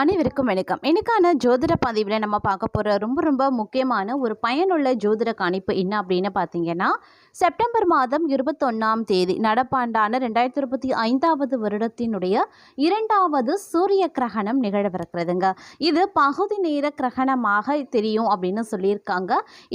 அனைவருக்கும் வணக்கம். எனக்கான ஜோதிட பதிவில் நம்ம பார்க்க போகிற ரொம்ப ரொம்ப முக்கியமான ஒரு பயனுள்ள ஜோதிட கணிப்பு என்ன அப்படின்னு பார்த்தீங்கன்னா செப்டம்பர் மாதம் இருபத்தொன்னாம் தேதி நடப்பாண்டான ரெண்டாயிரத்தி இருபத்தி ஐந்தாவது வருடத்தினுடைய இரண்டாவது சூரிய கிரகணம் நிகழவிருக்கிறதுங்க. இது பகுதி நேர கிரகணமாக தெரியும் அப்படின்னு சொல்லியிருக்காங்க.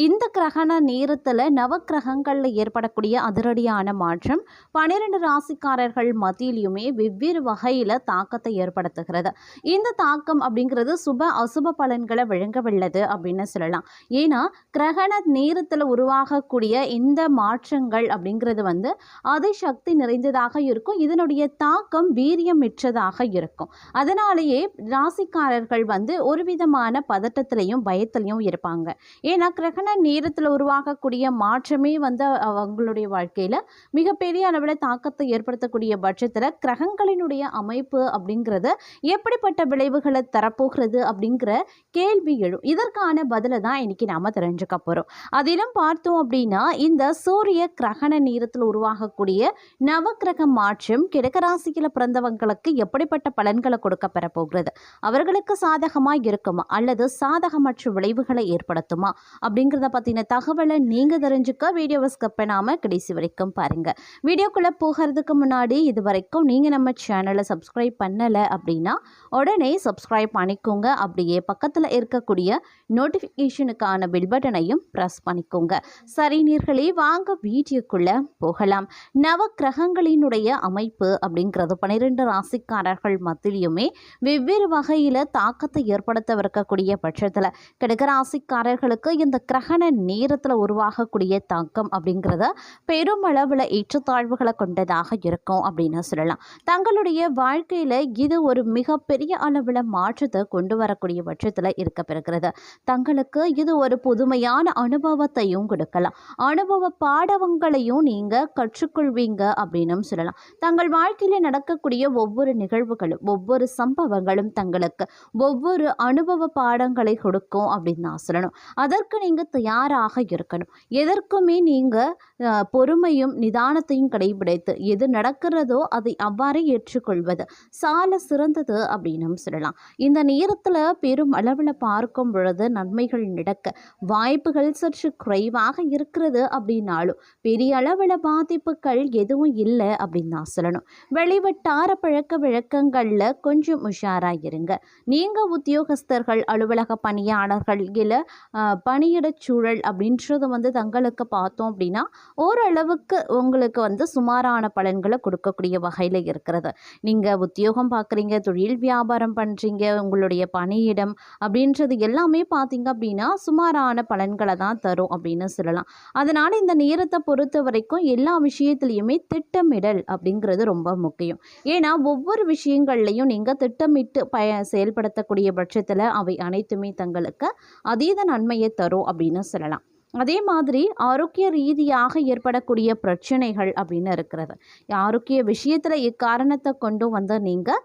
இந்த கிரகண நேரத்தில் நவக்கிரகங்களில் ஏற்படக்கூடிய அதிரடியான மாற்றம் பன்னிரெண்டு ராசிக்காரர்கள் மத்தியிலையுமே வெவ்வேறு வகையில் தாக்கத்தை ஏற்படுத்துகிறது. இந்த தாக்கம் அப்படிங்கிறது சுப அசுப பலன்களை வழங்க வல்லது அப்படின்னு சொல்லலாம். ஏன்னா கிரகண நேரத்தில் உருவாகக்கூடிய இந்த மாற்றங்கள் அப்படிங்கிறது வந்து அதிசக்தி நிறைந்ததாக இருக்கும். இதனுடைய தாக்கம் வீரியம் மிச்சதாக இருக்கும். அதனாலேயே ராசிக்காரர்கள் வந்து ஒரு விதமான பதட்டத்திலையும் பயத்திலையும் இருப்பாங்க. ஏன்னா கிரகண நேரத்தில் உருவாகக்கூடிய மாற்றமே வந்து அவங்களுடைய வாழ்க்கையில் மிகப்பெரிய அளவில் தாக்கத்தை ஏற்படுத்தக்கூடிய பட்சத்தில் கிரகங்களினுடைய அமைப்பு அப்படிங்கிறது எப்படிப்பட்ட விளைவு விளைவுகளை தரப்போகிறது அப்படிங்கிற கேள்வி எழும். இதற்கான பதிலை தான் இன்னைக்கு நாம் தெரிஞ்சுக்க போகிறோம் அதிலும் பார்த்தோம் அப்படின்னா இந்த சூரிய கிரகண நேரத்தில் உருவாகக்கூடிய நவக்கிரக மாற்றம் கிழக்கராசியில் பிறந்தவங்களுக்கு எப்படிப்பட்ட பலன்களை கொடுக்க பெற போகிறது அவர்களுக்கு சாதகமாக இருக்குமா? அல்லது சாதகமற்ற விளைவுகளை ஏற்படுத்துமா? அப்படிங்கிறத பற்றின தகவலை நீங்கள் தெரிஞ்சுக்க வீடியோவை ஸ்கிப் பண்ணாமல் கடைசி வரைக்கும் பாருங்கள் வீடியோக்குள்ளே போகிறதுக்கு முன்னாடி இது வரைக்கும் நீங்கள் நம்ம சேனலை சப்ஸ்கிரைப் பண்ணலை அப்படின்னா உடனே சப்ஸ்கிரைப் பண்ணிக்கோங்க. அப்படியே பக்கத்தில் இருக்கக்கூடிய நோட்டிஃபிகேஷனுக்கான பில் பட்டனையும் ப்ரெஸ் பண்ணிக்கோங்க. சரி நீர்களே வாங்க வீடியோக்குள்ளே போகலாம். நவ கிரகங்களினுடைய அமைப்பு அப்படிங்கிறது பன்னிரெண்டு ராசிக்காரர்கள் மத்தியிலுமே வெவ்வேறு வகையில் தாக்கத்தை ஏற்படுத்தவிருக்கக்கூடிய பட்சத்தில் கிடக்க ராசிக்காரர்களுக்கு இந்த கிரகண நேரத்தில் உருவாகக்கூடிய தாக்கம் அப்படிங்கிறத பெருமளவில் ஏற்றத்தாழ்வுகளை கொண்டதாக இருக்கும் அப்படின்னு சொல்லலாம். தங்களுடைய வாழ்க்கையில் இது ஒரு மிகப்பெரிய அளவில் மாற்றத்தை கொண்டு வரக்கூடிய பட்சத்தில் இருக்க பெறுகிறது தங்களுக்கு இது ஒரு புதுமையான அனுபவத்தையும் கொடுக்கலாம். அனுபவ பாடவங்களையும் நீங்கள் கற்றுக்கொள்வீங்க அப்படின்னும் சொல்லலாம். தங்கள் வாழ்க்கையில் நடக்கக்கூடிய ஒவ்வொரு நிகழ்வுகளும் ஒவ்வொரு சம்பவங்களும் தங்களுக்கு ஒவ்வொரு அனுபவ பாடங்களை கொடுக்கும் அப்படின்னு நான் சொல்லணும். அதற்கு நீங்கள் தயாராக இருக்கணும். எதற்குமே நீங்கள் பொறுமையும் நிதானத்தையும் கடைபிடித்து எது நடக்கிறதோ அதை அவ்வாறே ஏற்றுக்கொள்வது சால சிறந்தது அப்படின்னும் சொல்லலாம். இந்த நேரத்தில் பெரும் அளவில் பார்க்கும் பொழுது நன்மைகள் நடக்க வாய்ப்புகள் சற்று குறைவாக இருக்கிறது அப்படின்னாலும் பெரிய அளவில் பாதிப்புகள் எதுவும் இல்லை அப்படின்னு தான் சொல்லணும். வெளிவட்டார பழக்க வழக்கங்களில் கொஞ்சம் உஷாராக இருங்க. நீங்கள் உத்தியோகஸ்தர்கள் அலுவலக பணியாளர்கள் இல்லை பணியிடச் சூழல் அப்படின்றது வந்து தங்களுக்கு பார்த்தோம் அப்படின்னா ஓரளவுக்கு உங்களுக்கு வந்து சுமாரான பலன்களை கொடுக்கக்கூடிய வகையில் இருக்கிறது. நீங்கள் உத்தியோகம் பார்க்குறீங்க தொழில் வியாபாரம் பண்ணுறீங்க உங்களுடைய பணியிடம் அப்படின்றது எல்லாமே பார்த்தீங்க அப்படின்னா சுமாரான பலன்களை தான் தரும் அப்படின்னு சொல்லலாம். அதனால் இந்த நேரத்தை பொறுத்த வரைக்கும் எல்லா விஷயத்துலையுமே திட்டமிடல் அப்படிங்கிறது ரொம்ப முக்கியம். ஏன்னா ஒவ்வொரு விஷயங்கள்லையும் நீங்கள் திட்டமிட்டு பய செயல்படுத்தக்கூடிய பட்சத்தில் அவை அனைத்துமே தங்களுக்கு அதீத நன்மையை தரும் அப்படின்னு சொல்லலாம். அதே மாதிரி ஆரோக்கிய ரீதியாக ஏற்படக்கூடிய பிரச்சனைகள் அப்படின்னு இருக்கிறது. ஆரோக்கிய விஷயத்தில் இக்காரணத்தை கொண்டு வந்து நீங்கள்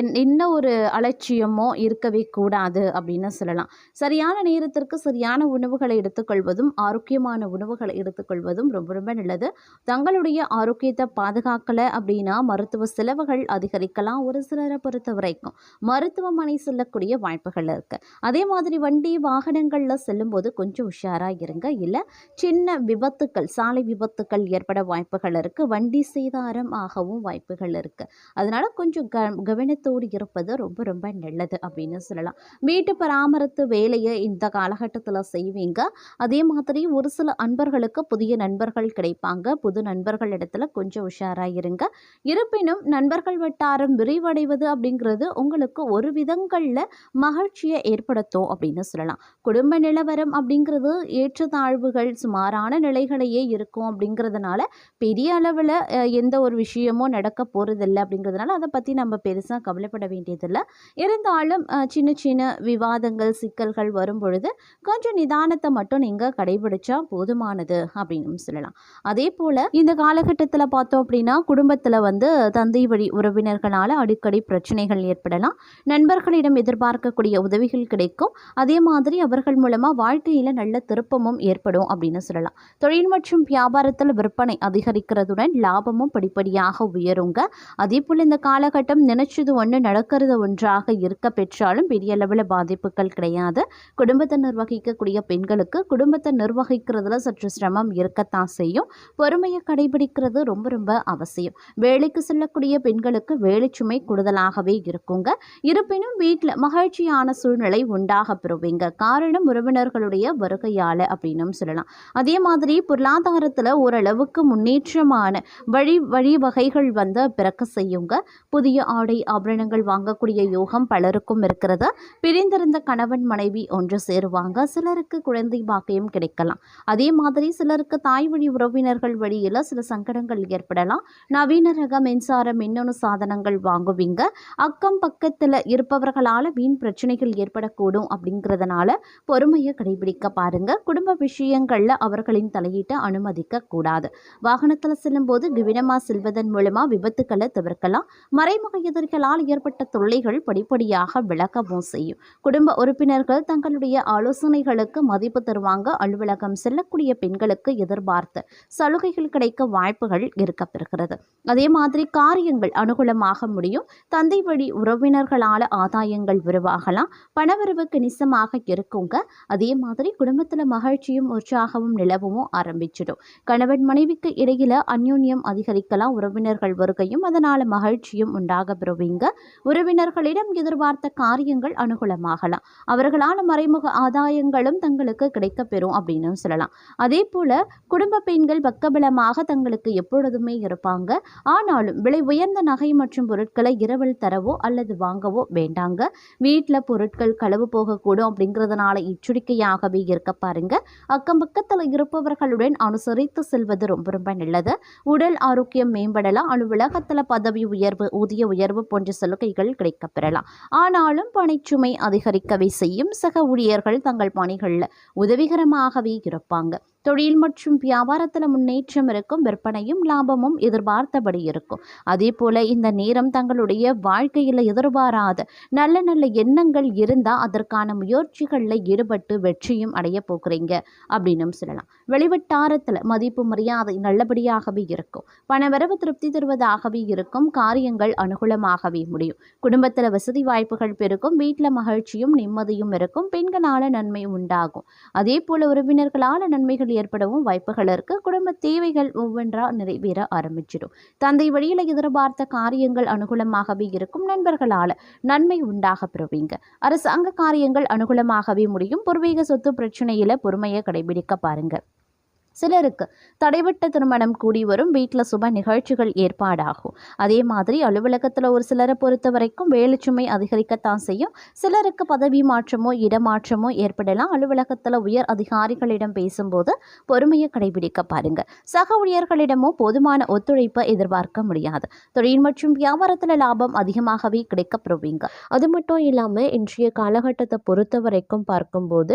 என்ன ஒரு அலட்சியமோ இருக்கவே கூடாது அப்படின்னு சொல்லலாம். சரியான நேரத்திற்கு சரியான உணவுகளை எடுத்துக்கொள்வதும் ஆரோக்கியமான உணவுகளை எடுத்துக்கொள்வதும் ரொம்ப ரொம்ப நல்லது. தங்களுடைய ஆரோக்கியத்தை பாதுகாக்கலை அப்படின்னா மருத்துவ செலவுகள் அதிகரிக்கலாம் ஒரு சிலரை பொறுத்த வரைக்கும். மருத்துவமனை செல்லக்கூடிய வாய்ப்புகள் இருக்குது அதே மாதிரி வண்டி வாகனங்களில் செல்லும்போது கொஞ்சம் உஷாராக இருங்க. இல்லை சின்ன விபத்துக்கள் சாலை விபத்துக்கள் ஏற்பட வாய்ப்புகள் இருக்குது வண்டி சேதாரம் ஆகவும் வாய்ப்புகள் இருக்குது அதனால் கொஞ்சம் க கவனத்தோடு இருப்பது ரொம்ப ரொம்ப நல்லது அப்படின்னு சொல்லலாம். வீட்டு பராமரித்து வேலையை இந்த காலகட்டத்தில் செய்வீங்க. அதே மாதிரி ஒரு சில அன்பர்களுக்கு புதிய நண்பர்கள் கிடைப்பாங்க. புது நண்பர்கள் இடத்துல கொஞ்சம் உஷாராக இருங்க. இருப்பினும் நண்பர்கள் வட்டாரம் விரிவடைவது அப்படிங்கிறது உங்களுக்கு ஒரு விதங்களில் மகிழ்ச்சியை ஏற்படுத்தும் அப்படின்னு சொல்லலாம். குடும்ப நிலவரம் அப்படிங்கிறது ஏற்றத்தாழ்வுகள் சுமாரான நிலைகளையே இருக்கும் அப்படிங்கிறதுனால பெரிய அளவில் எந்த ஒரு விஷயமும் நடக்க போகிறதில்லை அப்படிங்கிறதுனால அதை பற்றி நம்ம பெருசாக பெருசாக கவலைப்பட வேண்டியதில்லை. இருந்தாலும் சின்ன சின்ன விவாதங்கள் சிக்கல்கள் வரும் பொழுது கொஞ்சம் நிதானத்தை மட்டும் நீங்கள் கடைபிடிச்சா போதுமானது அப்படின்னு சொல்லலாம். அதே போல் இந்த காலகட்டத்தில் பார்த்தோம் அப்படின்னா குடும்பத்தில் வந்து தந்தை வழி உறவினர்களால் அடிக்கடி பிரச்சனைகள் ஏற்படலாம். நண்பர்களிடம் எதிர்பார்க்கக்கூடிய உதவிகள் கிடைக்கும். அதே மாதிரி அவர்கள் மூலமாக வாழ்க்கையில் நல்ல திருப்பமும் ஏற்படும் அப்படின்னு சொல்லலாம். தொழில் மற்றும் வியாபாரத்தில் விற்பனை அதிகரிக்கிறதுடன் லாபமும் படிப்படியாக உயருங்க. அதே போல் இந்த காலகட்டம் நினைச்ச இது ஒன்று நடக்கிறது ஒன்றாக இருக்க பெற்றாலும் பெரிய அளவில் பாதிப்புகள் கிடையாது. குடும்பத்தை நிர்வகிக்கக்கூடிய பெண்களுக்கு குடும்பத்தை நிர்வகிக்கிறதுல சற்று சிரமம் இருக்கத்தான் செய்யும். பொறுமையை கடைபிடிக்கிறது ரொம்ப ரொம்ப அவசியம். வேலைக்கு செல்லக்கூடிய பெண்களுக்கு வேலைச்சுமை கூடுதலாகவே இருக்குங்க. இருப்பினும் வீட்டில் மகிழ்ச்சியான சூழ்நிலை உண்டாக பெறுவீங்க. காரணம் உறவினர்களுடைய வருகையால் அப்படின்னும் சொல்லலாம். அதே மாதிரி பொருளாதாரத்தில் ஓரளவுக்கு முன்னேற்றமான வழி வழிவகைகள் வந்து பிறக்க செய்யுங்க. புதிய ஆடை ஆபரணங்கள் வாங்கக்கூடிய யோகம் பலருக்கும் இருக்கிறது. பிரிந்திருந்த கணவன் மனைவி ஒன்று சேருவாங்க. சிலருக்கு குழந்தை பாக்கியம் கிடைக்கலாம். அதே மாதிரி சிலருக்கு தாய் வழி உறவினர்கள் வழியில் சில சங்கடங்கள் ஏற்படலாம். நவீன ரக மின்சார மின்னணு சாதனங்கள் வாங்குவீங்க. அக்கம் பக்கத்தில் இருப்பவர்களால் வீண் பிரச்சனைகள் ஏற்படக்கூடும் அப்படிங்கிறதுனால பொறுமையை கடைபிடிக்க பாருங்க. குடும்ப விஷயங்களில் அவர்களின் தலையீட்டை அனுமதிக்க கூடாது. வாகனத்தில் செல்லும்போது கவனமாக செல்வதன் மூலமாக விபத்துக்களை தவிர்க்கலாம். மறைமுக எதிரிகளால் ஏற்பட்ட தொல்லைகள் படிப்படியாக விளக்கவும் செய்யும். குடும்ப உறுப்பினர்கள் தங்களுடைய ஆலோசனைகளுக்கு மதிப்பு தருவாங்க. அலுவலகம் செல்லக்கூடிய பெண்களுக்கு எதிர்பார்த்து சலுகைகள் கிடைக்க வாய்ப்புகள் இருக்கப்பெறுகிறது. அதே மாதிரி காரியங்கள் அனுகூலமாக முடியும். தந்தை வழி உறவினர்களால் ஆதாயங்கள் உருவாகலாம். பணவரவு கணிசமாக இருக்குங்க. அதே மாதிரி குடும்பத்தில் மகிழ்ச்சியும் உற்சாகமும் நிலவும் ஆரம்பிச்சிடும். கணவன் மனைவிக்கு இடையில அந்யோன்யம் அதிகரிக்கலாம். உறவினர்கள் வருகையும் அதனால் மகிழ்ச்சியும் உண்டாக பெறுவீங்க உறவினர்களிடம் எதிர்பார்த்த காரியங்கள் அனுகூலமாகலாம். அவர்களான மறைமுக ஆதாயங்களும் தங்களுக்கு கிடைக்கப்பெறும் அப்படின்னு சொல்லலாம். அதே போல் குடும்ப பெண்கள் பக்கபலமாக தங்களுக்கு எப்பொழுதுமே இருப்பாங்க. ஆனாலும் விலை உயர்ந்த நகை மற்றும் பொருட்களை இரவில் தரவோ அல்லது வாங்கவோ வேண்டாங்க. வீட்டில் பொருட்கள் களவு போகக்கூடும் அப்படிங்கிறதுனால எச்சரிக்கையாகவே இருக்க பாருங்க. அக்கம் பக்கத்தில் இருப்பவர்களுடன் அனுசரித்து செல்வது ரொம்ப ரொம்ப நல்லது. உடல் ஆரோக்கியம் மேம்படலாம். அலுவலகத்தில் பதவி உயர்வு ஊதிய உயர்வு போன்ற சலுகைகள் கிடைக்கப் பெறலாம் ஆனாலும் பணிச்சுமை அதிகரிக்கவே செய்யும். சக ஊழியர்கள் தங்கள் பணிகளில் உதவிகரமாகவே இருப்பாங்க. தொழில் மற்றும் வியாபாரத்தில் முன்னேற்றம் இருக்கும் விற்பனையும் லாபமும் எதிர்பார்த்தபடி இருக்கும். அதே போல் இந்த நேரம் தங்களுடைய வாழ்க்கையில் எதிர்பாராத நல்ல நல்ல எண்ணங்கள் இருந்தால் அதற்கான முயற்சிகளில் ஈடுபட்டு வெற்றியும் அடைய போகிறீங்க அப்படின்னும் சொல்லலாம். வெளிவட்டாரத்தில் மதிப்பு மரியாதை நல்லபடியாகவே இருக்கும். பணவரவு திருப்தி தருவதாகவே இருக்கும். காரியங்கள் அனுகூலமாகவே முடியும். குடும்பத்தில் வசதி வாய்ப்புகள் பெருக்கும் வீட்டில் மகிழ்ச்சியும் நிம்மதியும் இருக்கும். பெண்களால் நன்மை உண்டாகும். அதே போல் உறவினர்களால் நன்மைகள் ஏற்படவும் வாய்ப்புகள் இருக்குது குடும்ப தேவைகள் ஒவ்வொன்றா நிறைவேற ஆரம்பிச்சிடும். தந்தை வழியில் எதிர்பார்த்த காரியங்கள் அனுகூலமாகவே இருக்கும் நண்பர்களால் நன்மை உண்டாக பெறுவீங்க அரசாங்க காரியங்கள் அனுகூலமாகவே முடியும். பூர்வீக சொத்து பிரச்சனையில் பொறுமையை கடைபிடிக்க பாருங்க. சிலருக்கு தடைவிட்ட திருமணம் கூடி வரும். வீட்டில் சுப நிகழ்ச்சிகள் ஏற்பாடாகும். அதே மாதிரி அலுவலகத்தில் ஒரு சிலரை பொறுத்த வரைக்கும் வேலைச்சுமை அதிகரிக்கத்தான் செய்யும். சிலருக்கு பதவி மாற்றமோ இடமாற்றமோ ஏற்படலாம். அலுவலகத்தில் உயர் அதிகாரிகளிடம் பேசும்போது பொறுமையை கடைபிடிக்க பாருங்க. சக ஊழியர்களிடமோ போதுமான ஒத்துழைப்பை எதிர்பார்க்க முடியாது. தொழில் மற்றும் வியாபாரத்தில் லாபம் அதிகமாகவே கிடைக்கப்படுவீங்க அது மட்டும் இல்லாமல் இன்றைய காலகட்டத்தை பொறுத்த வரைக்கும் பார்க்கும்போது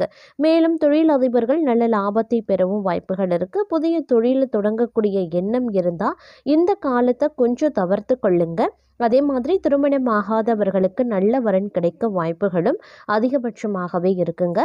இருக்கு. மேலும் தொழிலதிபர்கள் நல்ல லாபத்தை பெறவும் வாய்ப்புகள் இருக்கு. புதிய தொழில் தொடங்கக்கூடிய எண்ணம் இருந்தால் இந்த காலத்தை கொஞ்சம் தவிர்த்து கொள்ளுங்க. அதே மாதிரி திருமணம் ஆகாதவர்களுக்கு நல்ல வரன் கிடைக்க வாய்ப்புகளும் அதிகபட்சமாகவே இருக்குங்க.